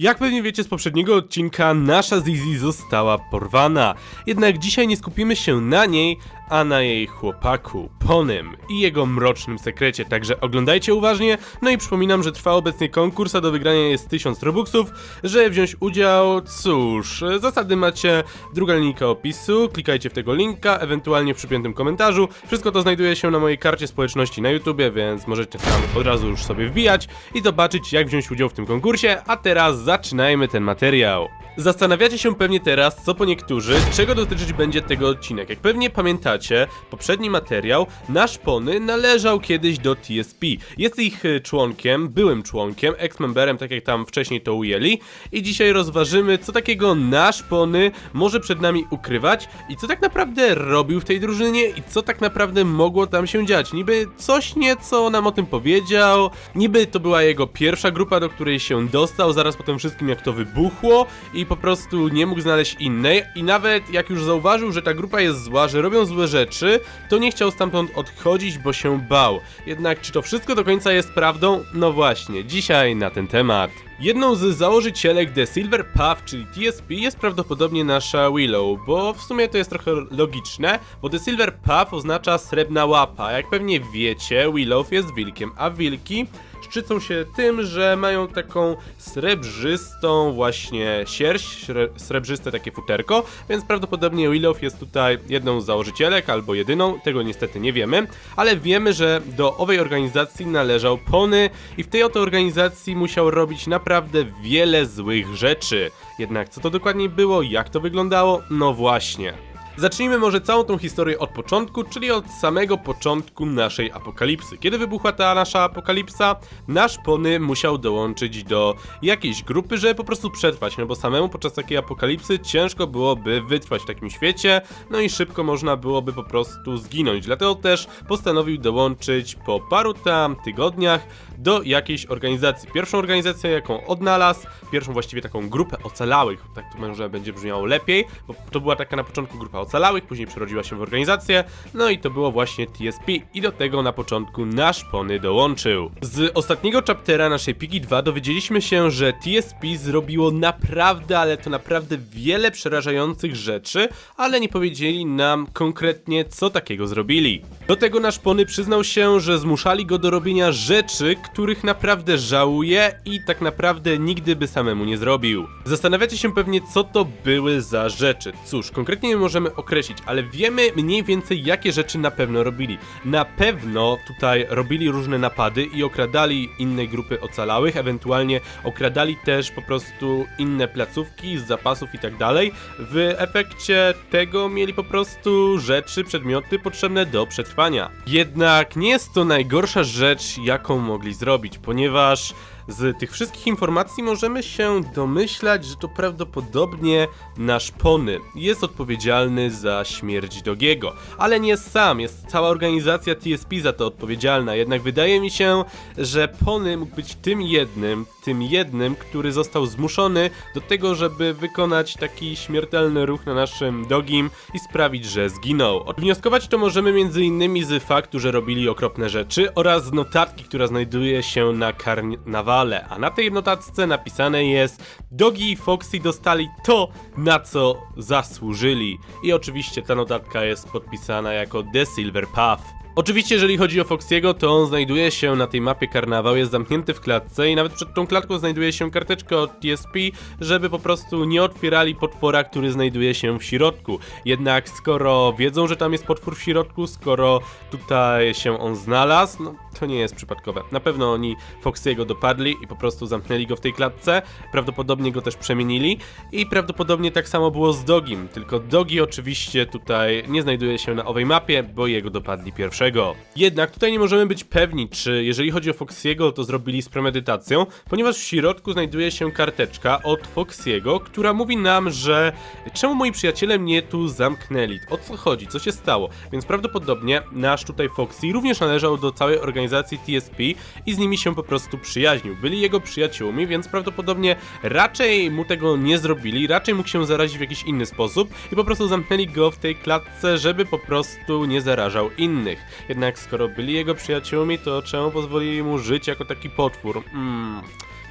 Jak pewnie wiecie z poprzedniego odcinka, nasza Zizi została porwana. Jednak dzisiaj nie skupimy się na niej, a na jej chłopaku, Ponym i jego mrocznym sekrecie. Także oglądajcie uważnie. No i przypominam, że trwa obecnie konkurs, a do wygrania jest 1000 robuxów. Żeby wziąć udział, cóż, zasady macie druga linijka opisu, klikajcie w tego linka, ewentualnie w przypiętym komentarzu. Wszystko to znajduje się na mojej karcie społeczności na YouTubie, więc możecie tam od razu już sobie wbijać i zobaczyć jak wziąć udział w tym konkursie. A teraz zaczynajmy ten materiał. Zastanawiacie się pewnie teraz, co po niektórzy, czego dotyczyć będzie tego odcinek. Jak pewnie pamiętacie, poprzedni materiał, nasz Pony należał kiedyś do TSP. Jest ich y, członkiem, byłym członkiem, ex-memberem, tak jak tam wcześniej to ujęli. I dzisiaj rozważymy, co takiego nasz Pony może przed nami ukrywać i co tak naprawdę robił w tej drużynie i co tak naprawdę mogło tam się dziać. Niby coś nieco nam o tym powiedział, niby to była jego pierwsza grupa, do której się dostał, zaraz po tym wszystkim jak to wybuchło i po prostu nie mógł znaleźć innej i nawet jak już zauważył, że ta grupa jest zła, że robią złe rzeczy, to nie chciał stamtąd odchodzić, bo się bał. Jednak czy to wszystko do końca jest prawdą? No właśnie, dzisiaj na ten temat. Jedną z założycielek The Silver Path, czyli TSP, jest prawdopodobnie nasza Willow, bo w sumie to jest trochę logiczne, bo The Silver Path oznacza srebrna łapa. Jak pewnie wiecie, Willow jest wilkiem, a wilki szczycą się tym, że mają taką srebrzystą właśnie sierść, srebrzyste takie futerko, więc prawdopodobnie Willow jest tutaj jedną z założycielek albo jedyną, tego niestety nie wiemy, ale wiemy, że do owej organizacji należał Pony i w tej oto organizacji musiał robić naprawdę wiele złych rzeczy. Jednak co to dokładnie było, jak to wyglądało? No właśnie. Zacznijmy może całą tą historię od początku, czyli od samego początku naszej apokalipsy. Kiedy wybuchła ta nasza apokalipsa, nasz Pony musiał dołączyć do jakiejś grupy, żeby po prostu przetrwać, no bo samemu podczas takiej apokalipsy ciężko byłoby wytrwać w takim świecie, no i szybko można byłoby po prostu zginąć. Dlatego też postanowił dołączyć po paru tam tygodniach do jakiejś organizacji. Pierwszą organizację, jaką odnalazł, pierwszą właściwie taką grupę ocalałych, tak to może będzie brzmiało lepiej, bo to była taka na początku grupa ocalałych, później przerodziła się w organizację, no i to było właśnie TSP i do tego na początku nasz Pony dołączył. Z ostatniego chaptera naszej Piki 2 dowiedzieliśmy się, że TSP zrobiło naprawdę, ale to naprawdę wiele przerażających rzeczy, ale nie powiedzieli nam konkretnie co takiego zrobili. Do tego nasz Pony przyznał się, że zmuszali go do robienia rzeczy, których naprawdę żałuje i tak naprawdę nigdy by samemu nie zrobił. Zastanawiacie się pewnie, co to były za rzeczy. Cóż, konkretnie nie możemy określić, ale wiemy mniej więcej, jakie rzeczy na pewno robili. Na pewno tutaj robili różne napady i okradali inne grupy ocalałych, ewentualnie okradali też po prostu inne placówki z zapasów i tak dalej. W efekcie tego mieli po prostu rzeczy, przedmioty potrzebne do przetrwania. Jednak nie jest to najgorsza rzecz, jaką mogli zrobić, ponieważ z tych wszystkich informacji możemy się domyślać, że to prawdopodobnie nasz Pony jest odpowiedzialny za śmierć Dogiego. Ale nie sam, jest cała organizacja TSP za to odpowiedzialna. Jednak wydaje mi się, że Pony mógł być tym jednym, tym jednym, który został zmuszony do tego, żeby wykonać taki śmiertelny ruch na naszym Dogim i sprawić, że zginął. Wnioskować to możemy innymi z faktu, że robili okropne rzeczy oraz z notatki, która znajduje się na karnawale. A na tej notatce napisane jest Dogi i Foxy dostali to, na co zasłużyli. I oczywiście ta notatka jest podpisana jako The Silver Path. Oczywiście, jeżeli chodzi o Foxiego, to on znajduje się na tej mapie karnawał, jest zamknięty w klatce i nawet przed tą klatką znajduje się karteczka od TSP, żeby po prostu nie otwierali potwora, który znajduje się w środku. Jednak skoro wiedzą, że tam jest potwór w środku, skoro tutaj się on znalazł, no to nie jest przypadkowe. Na pewno oni Foxiego dopadli i po prostu zamknęli go w tej klatce, prawdopodobnie go też przemienili i prawdopodobnie tak samo było z Dogim, tylko Dogi oczywiście tutaj nie znajduje się na owej mapie, bo jego dopadli pierwszego. Jednak tutaj nie możemy być pewni, czy jeżeli chodzi o Foxiego, to zrobili z premedytacją, ponieważ w środku znajduje się karteczka od Foxiego, która mówi nam, że czemu moi przyjaciele mnie tu zamknęli, o co chodzi, co się stało, więc prawdopodobnie nasz tutaj Foxy również należał do całej organizacji TSP i z nimi się po prostu przyjaźnił. Byli jego przyjaciółmi, więc prawdopodobnie raczej mu tego nie zrobili, raczej mógł się zarazić w jakiś inny sposób i po prostu zamknęli go w tej klatce, żeby po prostu nie zarażał innych. Jednak skoro byli jego przyjaciółmi, to czemu pozwolili mu żyć jako taki potwór? Hmm.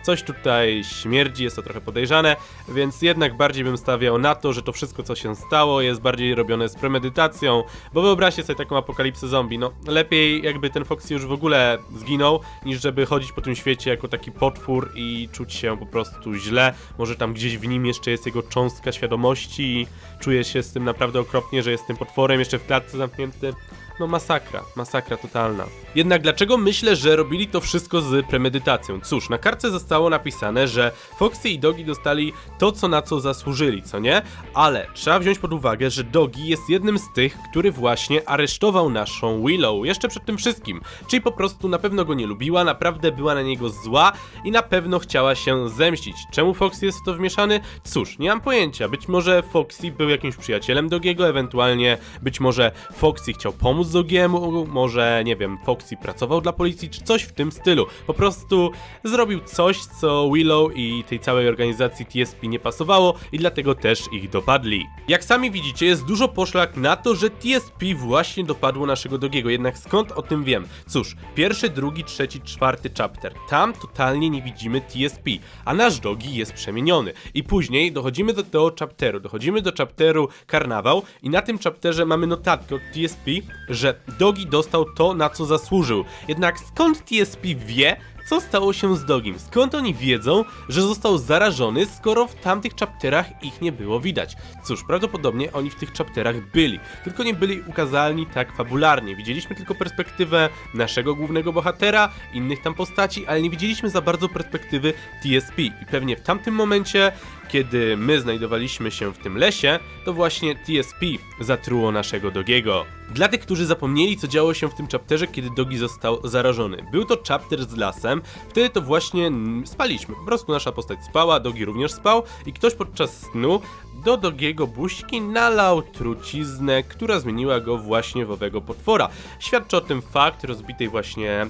coś tutaj śmierdzi, jest to trochę podejrzane, więc jednak bardziej bym stawiał na to, że to wszystko co się stało jest bardziej robione z premedytacją, bo wyobraźcie sobie taką apokalipsę zombie, no lepiej jakby ten Foxy już w ogóle zginął, niż żeby chodzić po tym świecie jako taki potwór i czuć się po prostu źle, może tam gdzieś w nim jeszcze jest jego cząstka świadomości i czuje się z tym naprawdę okropnie, że jest tym potworem jeszcze w klatce zamknięty. No masakra, masakra totalna. Jednak dlaczego myślę, że robili to wszystko z premedytacją? Cóż, na kartce zostało napisane, że Foxy i Dogi dostali to, co na co zasłużyli, co nie? Ale trzeba wziąć pod uwagę, że Dogi jest jednym z tych, który właśnie aresztował naszą Willow jeszcze przed tym wszystkim. Czyli po prostu na pewno go nie lubiła, naprawdę była na niego zła i na pewno chciała się zemścić. Czemu Foxy jest w to wmieszany? Cóż, nie mam pojęcia. Być może Foxy był jakimś przyjacielem Dogiego, ewentualnie być może Foxy chciał pomóc Dogiemu, może, nie wiem, Foxy pracował dla policji, czy coś w tym stylu. Po prostu zrobił coś, co Willow i tej całej organizacji TSP nie pasowało i dlatego też ich dopadli. Jak sami widzicie, jest dużo poszlak na to, że TSP właśnie dopadło naszego Dogiego, jednak skąd o tym wiem? Cóż, pierwszy, drugi, trzeci, czwarty chapter. Tam totalnie nie widzimy TSP, a nasz Dogi jest przemieniony. I później dochodzimy do tego chapteru, dochodzimy do chapteru Karnawał i na tym chapterze mamy notatkę od TSP, że Dogi dostał to, na co zasłużył. Jednak skąd TSP wie, co stało się z Dogim? Skąd oni wiedzą, że został zarażony, skoro w tamtych chapterach ich nie było widać? Cóż, prawdopodobnie oni w tych chapterach byli, tylko nie byli ukazani tak fabularnie. Widzieliśmy tylko perspektywę naszego głównego bohatera, innych tam postaci, ale nie widzieliśmy za bardzo perspektywy TSP. I pewnie w tamtym momencie, kiedy my znajdowaliśmy się w tym lesie, to właśnie TSP zatruło naszego Dogiego. Dla tych, którzy zapomnieli, co działo się w tym chapterze, kiedy Dogi został zarażony. Był to chapter z lasem, wtedy to właśnie spaliśmy. Po prostu nasza postać spała, Dogi również spał i ktoś podczas snu do Dogiego buźki nalał truciznę, która zmieniła go właśnie w owego potwora. Świadczy o tym fakt rozbitej właśnie e,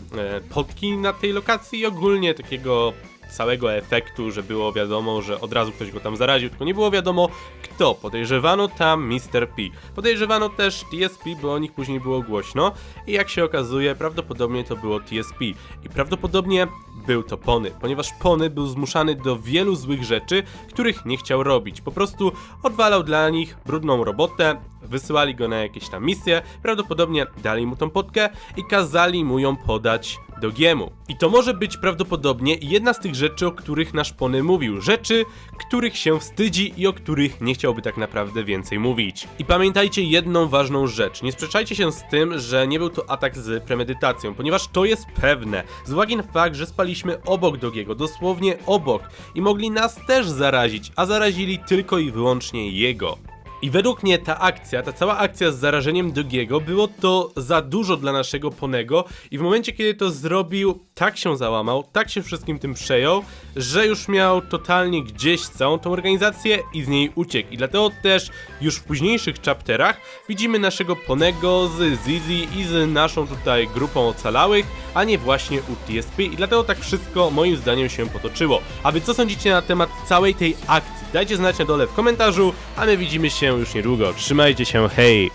potki na tej lokacji i ogólnie takiego całego efektu, że było wiadomo, że od razu ktoś go tam zaraził, tylko nie było wiadomo kto. Podejrzewano tam Mr. P. Podejrzewano też TSP, bo o nich później było głośno i jak się okazuje, prawdopodobnie to było TSP. I prawdopodobnie był to Pony, ponieważ Pony był zmuszany do wielu złych rzeczy, których nie chciał robić. Po prostu odwalał dla nich brudną robotę, wysyłali go na jakieś tam misje, prawdopodobnie dali mu tą potkę i kazali mu ją podać Dogiemu. I to może być prawdopodobnie jedna z tych rzeczy, o których nasz Pony mówił. Rzeczy, których się wstydzi i o których nie chciałby tak naprawdę więcej mówić. I pamiętajcie jedną ważną rzecz. Nie sprzeczajcie się z tym, że nie był to atak z premedytacją, ponieważ to jest pewne. Z uwagi na fakt, że spaliśmy obok Dogiego, dosłownie obok i mogli nas też zarazić, a zarazili tylko i wyłącznie jego. I według mnie ta akcja, ta cała akcja z zarażeniem Dogiego było to za dużo dla naszego Ponego i w momencie kiedy to zrobił, tak się załamał, tak się wszystkim tym przejął, że już miał totalnie gdzieś całą tą organizację i z niej uciekł. I dlatego też już w późniejszych chapterach widzimy naszego Ponego z Zizi i z naszą tutaj grupą ocalałych, a nie właśnie u TSP i dlatego tak wszystko moim zdaniem się potoczyło. A wy co sądzicie na temat całej tej akcji? Dajcie znać na dole w komentarzu, a my widzimy już niedługo. Trzymajcie się, hej!